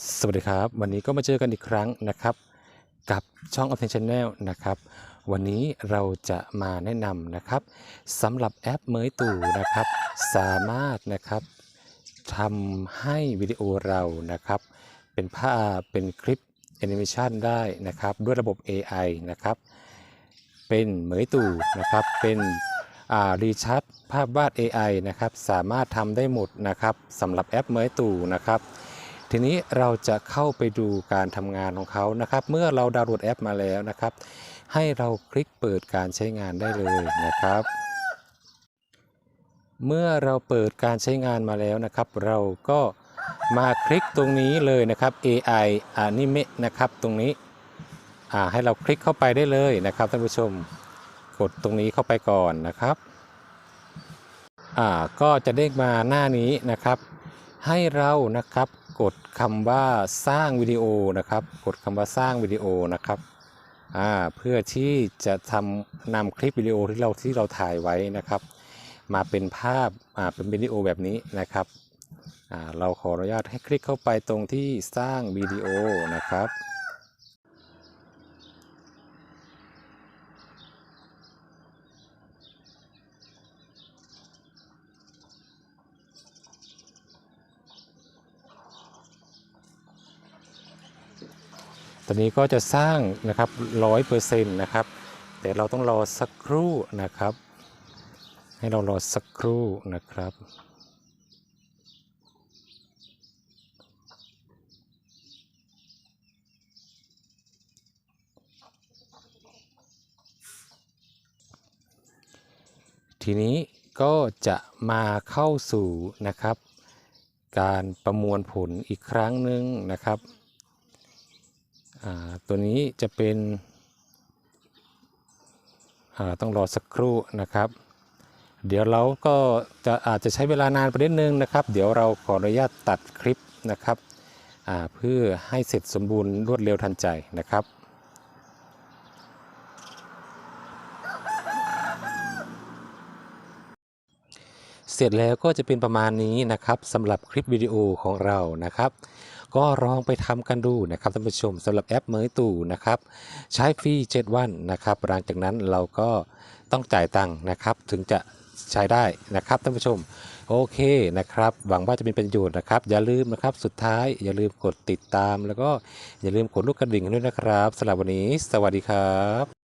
สวัสดีครับ วันนี้ก็มาเจอกันอีกครั้งนะครับ กับช่อง Obtain Channel นะครับ วันนี้เราจะมาแนะนำนะครับสำหรับแอปเมยตู่นะครับ สามารถนะครับทำให้วิดีโอเรานะครับ เป็นภาพเป็นคลิปแอนิเมชันได้นะครับ ด้วยระบบ AI นะครับ เป็นเมยตู่นะครับ เป็นอ่ารีชัดภาพวาด AI นะครับ สามารถทำได้หมดนะครับสำหรับแอปเมยตู่นะครับ ทีนี้เราจะเข้าไปดูการทำงานของเขานะครับ เมื่อเราดาวน์โหลดแอปมาแล้วนะครับ ให้เราคลิกเปิดการใช้งานได้เลยนะครับ เมื่อเราเปิดการใช้งานมาแล้วนะครับ เราก็มาคลิกตรงนี้เลยนะครับ AI Anime นะครับตรงนี้ให้เราคลิกเข้าไปได้เลยนะครับท่านผู้ชมกดตรงนี้เข้าไปก่อนนะครับก็จะเด้งมาหน้านี้นะครับ ให้เรานะครับกดคำว่าสร้างวิดีโอนะครับ กดคำว่าสร้างวิดีโอนะครับอ่าเพื่อที่จะทำนำคลิปวิดีโอที่เราที่เราถ่ายไว้นะครับ มาเป็นภาพอ่าเป็นวิดีโอแบบนี้นะครับอ่าเราขออนุญาตให้คลิกเข้าไปตรงที่สร้างวิดีโอนะครับ ตอนนี้ก็จะสร้างนะครับร้อยเปอร์เซ็นต์นะครับ แต่เราต้องรอสักครู่นะครับ ให้เรารอสักครู่นะครับทีนี้ก็จะมาเข้าสู่นะครับ การประมวลผลอีกครั้งหนึ่งนะครับ ตัวนี้จะเป็นต้องรอสักครู่นะครับ เดี๋ยวเราก็จะอาจจะใช้เวลานานไปนิดนึงนะครับ เดี๋ยวเราขออนุญาตตัดคลิปนะครับเพื่อให้เสร็จสมบูรณ์รวดเร็วทันใจนะครับ ร็จแล้วก็จะเป็นประมาณนี้นะครับสำหรับคลิปวิดีโอของเรานะครับ ก็ลองไปทำกันดูนะครับท่านผู้ชมสำหรับแอปเมยตู่นะครับ ใช้ฟรี7วันนะครับหลังจากนั้นเราก็ต้องจ่ายตังค์นะครับ ถึงจะใช้ได้นะครับท่านผู้ชมโอเคนะครับ หวังว่าจะเป็นประโยชน์นะครับ อย่าลืมนะครับสุดท้ายอย่าลืมกดติดตาม แล้วก็อย่าลืมกดลูกกระดิ่งด้วยนะครับสำหรับวันนี้ สวัสดีครับ